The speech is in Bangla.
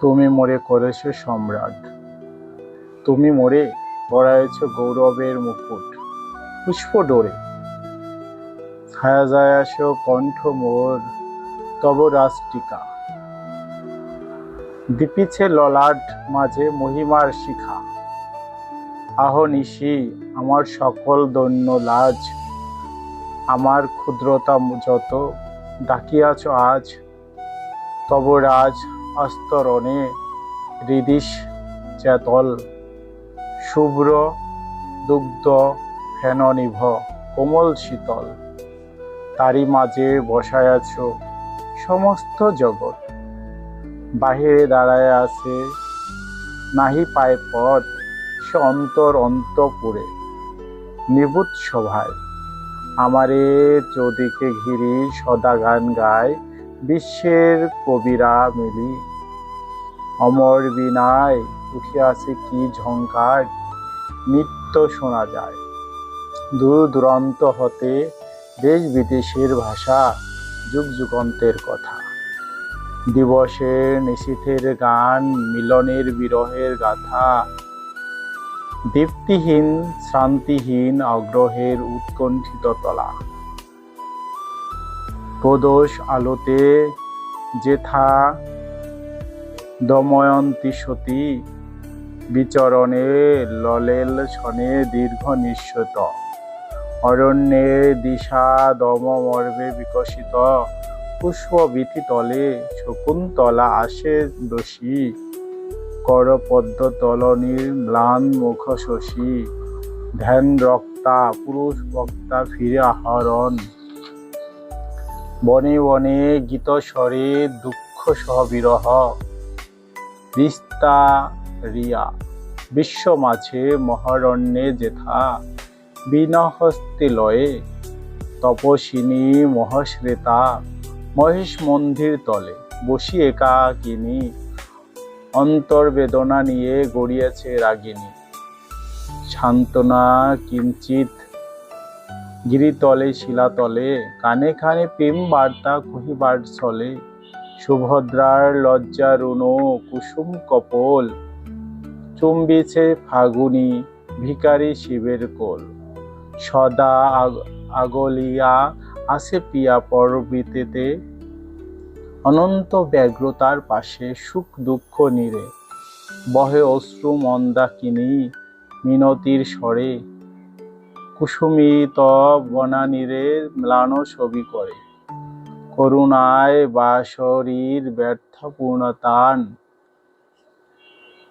তুমি মোরে করেছ সম্রাট। তুমি মোরে পড়াইছ গৌরবের মুকুট। পুষ্প ডোরে। ছায়া যায় আসো কণ্ঠ মোর, তব রাষ্ট্রিকা দীপিছে ললাট মাঝে মহিমার শিখা। আহ নিশি, আমার সকল দৈন্য লাজ। আমার ক্ষুদ্রতা যত, ডাকিয়াছ আজ, তব রাজ আস্তরণে হৃদিশ চেতল, শুভ্র, দুগ্ধ ফেন নিভ কোমল শীতল। তারই মাঝে বসায়াছ সমস্ত জগৎ। বাহিরে দাঁড়ায় আছে নাহি পায় পথ সে অন্তর অন্তপুরে। নিভূত সভায় আমারে চৌদিকে ঘিরি সদা গান গায় বিশ্বের কবিরা মিলি, অমর বিনায় উঠিয়াছে কি ঝঙ্কার নিত্য শোনা যায়। দূর দূরান্ত হতে দেশ বিদেশের ভাষা যুগ যুগান্তের কথা। দিবসের নিশীথের গান, মিলনের বিরহের গাথা। দীপ্তিহীন, শ্রান্তিহীন অগ্রহের উৎকণ্ঠিত তলা। প্রদোষ আলোতে যেথা দময়ন্তী সতী বিচরণে ললেল ছনে দীর্ঘ নিঃসত। অরণ্যে দিশা দম মর্মে বিকশিত। পুষ্পবিথি তলে শকুন্তলা আসে দোষী। করপদ্ম তলনীর ম্লান মুখ শশী। ধ্যান রক্তা পুরুষ বক্তা ফিরে আহরণ। বনে বনে গীত স্বরে দুঃখ সহ বিরহ। রিস্তা রিয়া বিশ্ব মাঝে মহারণ্যে যেথা বিনহস্তে লয়ে তপসিনী মহাশ্রেতা মহেশ মন্দির তলে বসি একাকিনী, অন্তর্বেদনা নিয়ে গড়িয়েছে রাগিনী। সান্ত্বনা কিঞ্চিত গিরিতলে, শিলাতলে, কানে কানে প্রেম বার্তা কহিবার চলে সুভদ্রার লজ্জারুণ কুসুম কপল, চুম্বিছে ফাগুনি ভিকারি শিবের কোল। সদা আগ- আগলিয়া আসে পিয়া পরবিতেতে, অনন্ত ব্যগ্রতার পাশে সুখ দুঃখ নিরে, বহে অশ্রু মন্দাকিনী মিনতির স্বরে কুসুমিত বনানীরে ম্লান ছবি করে। করুণায় বাসরীর ব্যর্থ পূর্ণতান